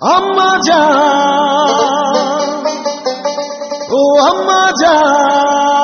আম্মা যা ও আম্মা জান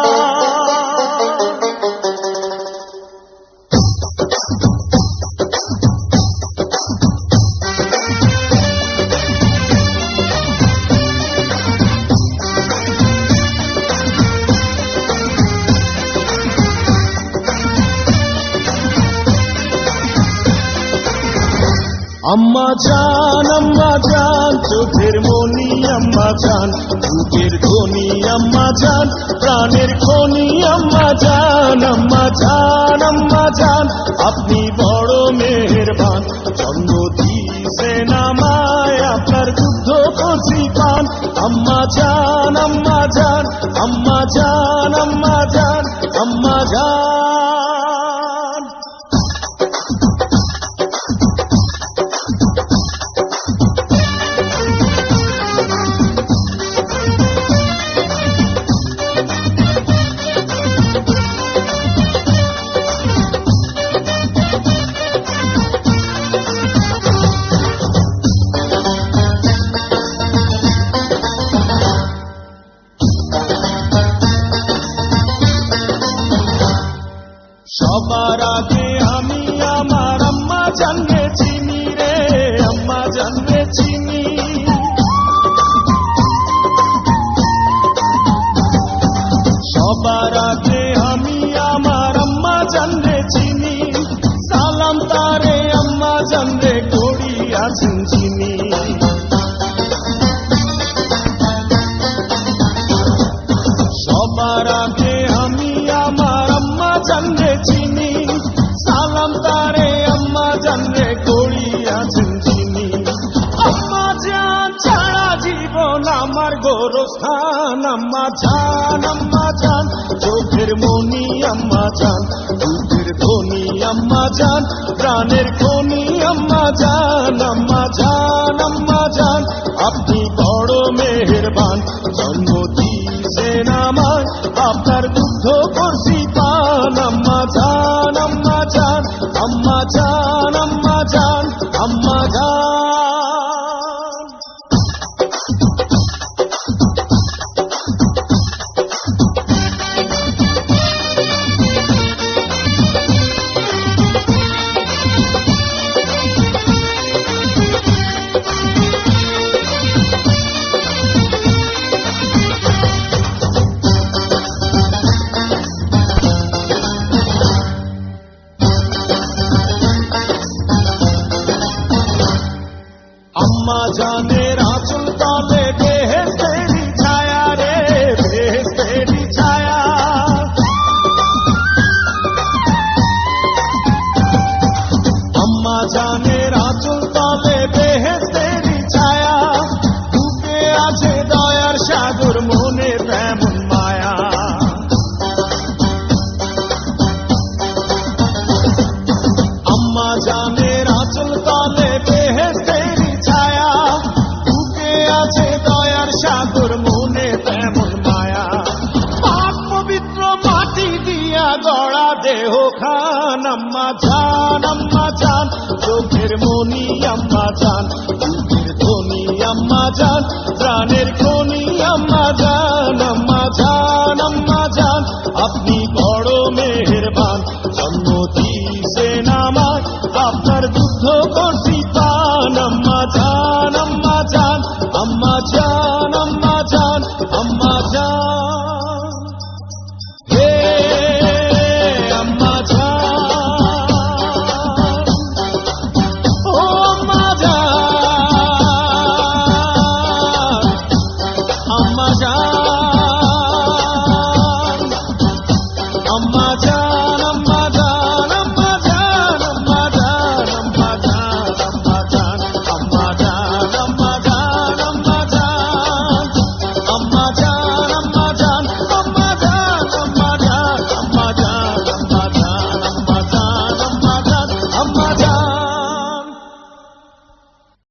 আম্মা জান আম্মা জান, চোখের মনি, আম্মা জান, বুকের ধ্বনি আম্মা জান, প্রাণের খনি, আম্মা জান আম্মা জান আম্মা জান, আপনি বড় সবার আগে আমি আমার আম্মা জানবে চিনি রে, আম্মা জানবে চিনি। সবার আগে আমি আমার আম্মা জানবে চিনি, সালাম তারে আম্মা জানবে করি আছেন চিনি। সবার আগে গোরস্থান আম্মা জান আম্মা জান। চোখের মনি, আম্মা জান। দুধের ধনি আম্মা জান। প্রাণের খনি, আম্মা জান আম্মা জান আম্মা জান। আপনি বড় মেহেরবান, জন্ম দিয়েছেন আমার আপনার जाने चुनता लेके छाया रे भेस छाया। अम्मा जानेरा चुनता দয়ার তোর মনে তেমন মায়া। পাক পবিত্র মাটি দিয়া গড়া দেহ খান আম্মা জান আম্মা জান। চোখের মনি আম্মা জান। চোখের ধনি আম্মা জান। প্রাণের খনি, আম্মা জান আম্মা জান আম্মা জান। আপনি